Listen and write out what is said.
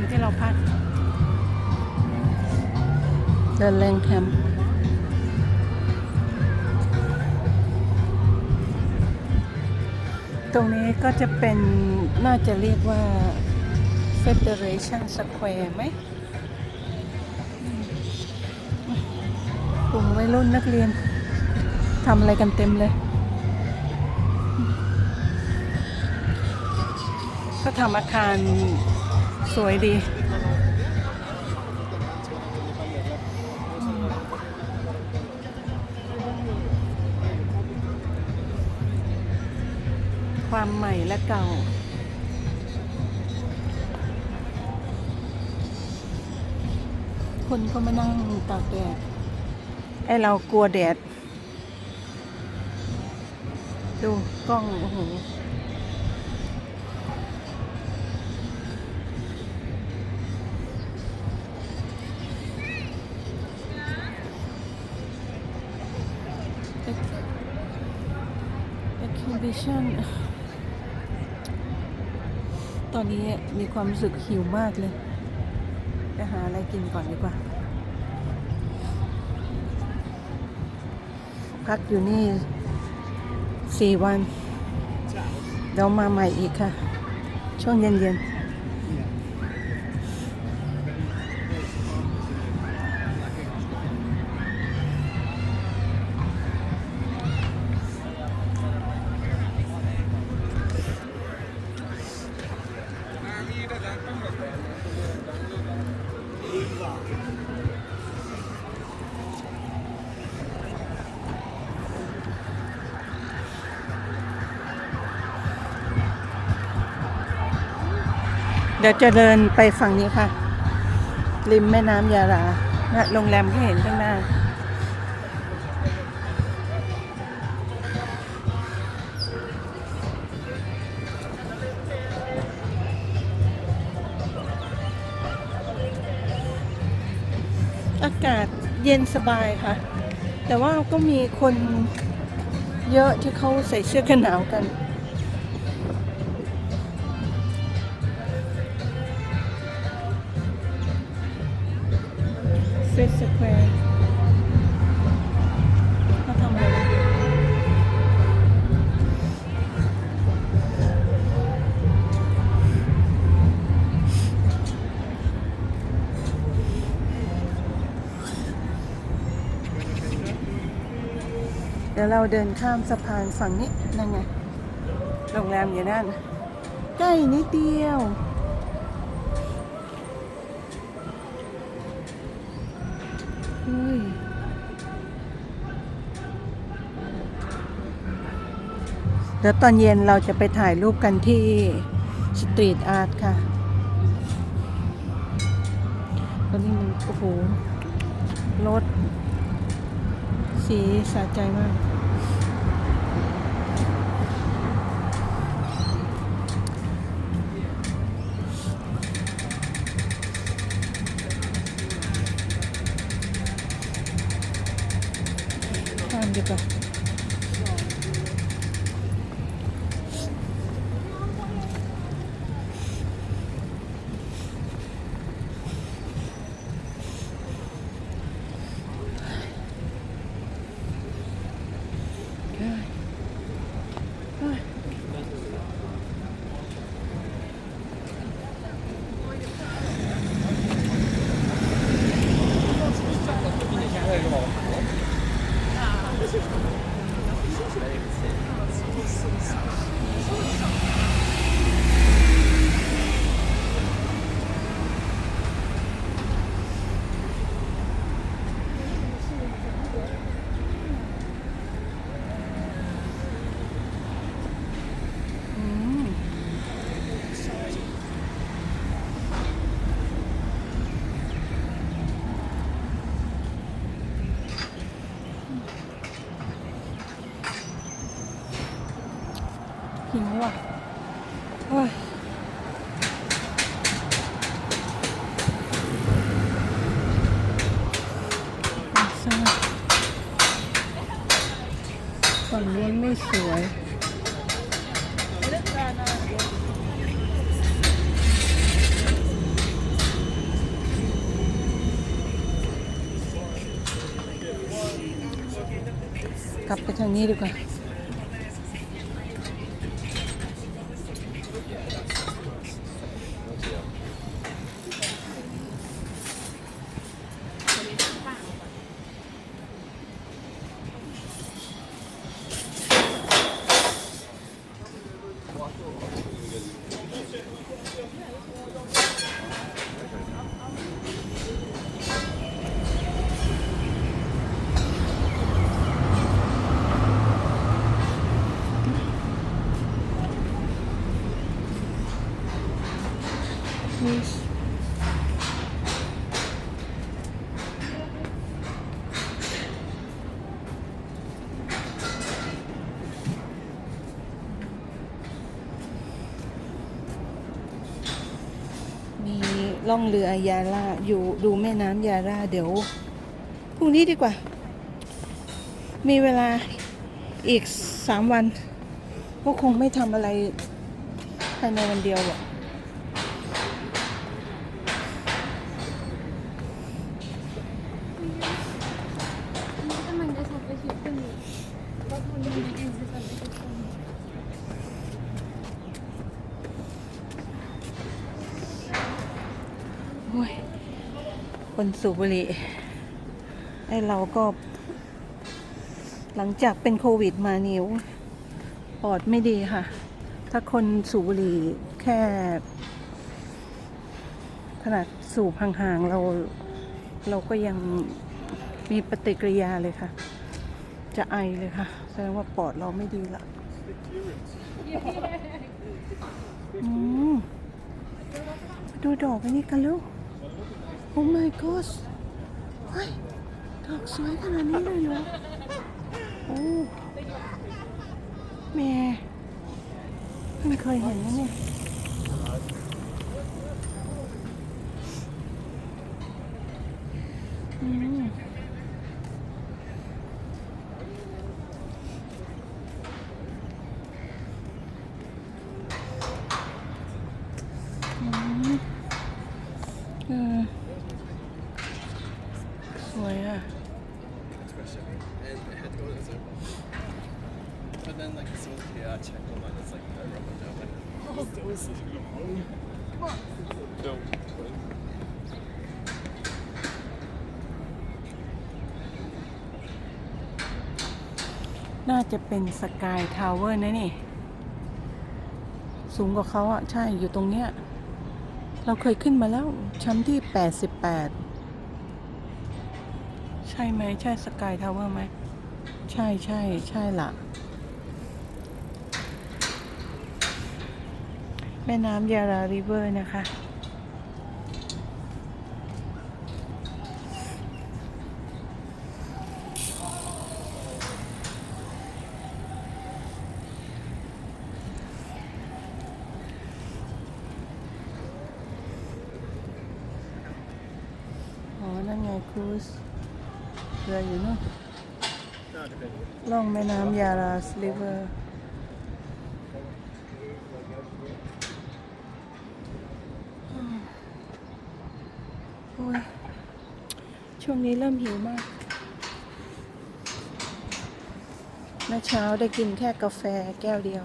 มที่เราพักเดินแรงแคมตรงนี้ก็จะเป็นน่าจะเรียกว่า Federation Square ไหมกลุ่มวัยรุ่นนักเรียนทำอะไรกันเต็มเลย ก็ทำอาคาร สวยดี ความใหม่และเก่าคนก็มานั่งตากแดด ไอเรากลัวแดด ดูกล้อง โอ้โห ตอนนี้มีความรู้สึกหิวมากเลยไปหาอะไรกินก่อนดีกว่า พักอยู่นี่สี่วัน เดี๋ยวมาใหม่อีกค่ะ ช่วงเย็นๆ เดี๋ยวจะเดินไปฝั่งนี้ค่ะ ริมแม่น้ำยาราและโรงแรมที่เห็นข้างหน้า อากาศเย็นสบายค่ะ แต่ว่าก็มีคนเยอะที่เขาใส่เสื้อกันหนาวกัน เฟสสแควร์เขาทำอะไรเดี๋ยวเราเดินข้ามสะพานฝั่งนี้ นั่นไง โรงแรมอยู่นั่น ใกล้นิดเดียว เฮ้ยเดี๋ยวตอนเย็นเราจะไปถ่ายรูปกันที่สตรีทอาร์ตค่ะตอนนี้มันโอ้โหรถสีสะใจมาก ข้ามดีกว่าอืม หิวอะโอ้ยฝั่งนู้ไม่สวยกลับไปทางนี้ดีกว่า Yes. มี ล่องเรือยาล่าอยู่ดูแม่น้ำยาล่าเดี๋ยวพรุ่งนี้ดีกว่า มีเวลาอีกสามวันก็คงไม่ทำอะไรภายในวันเดียวหรอก ยคนสูบบุหรี่ไอเราก็ หลังจากเป็นโควิดมานิ้วปอดไม่ดีค่ะ ถ้าคนสูบบุหรี่แค่ ขนาดสูบห่างๆเรา เราก็ยังมีปฏิกิริยาเลยค่ะ จะไอเลยค่ะ แสดงว่าปอดเราไม่ดีละอืมดูดอกอันนี้กันลูก โอ้ my god เฮ้ยดอกสวยขนาดนี้เลยเหรอ โอ้แม่ไม่เคยเห็นนะเนี่ย น่าจะเป็นสกายทาวเวอร์นะนี่ สูงกว่าเขาอะใช่อยู่ตรงเนี้ย เราเคยขึ้นมาแล้ว ชั้นที่ 88 ใช่ไหม ใช่สกายทาวเวอร์ไหม ใช่ใช่ใช่ละ ม่น้ำยาราริเวอร์นะคะ อ๋อ นั่นไงครูเรืออยู่นู่นล่องแม่น้ำยาราสลิเวอร์โอ้ย ช่วงนี้เริ่มหิวมากเมื่อเช้าได้กินแค่กาแฟแก้วเดียว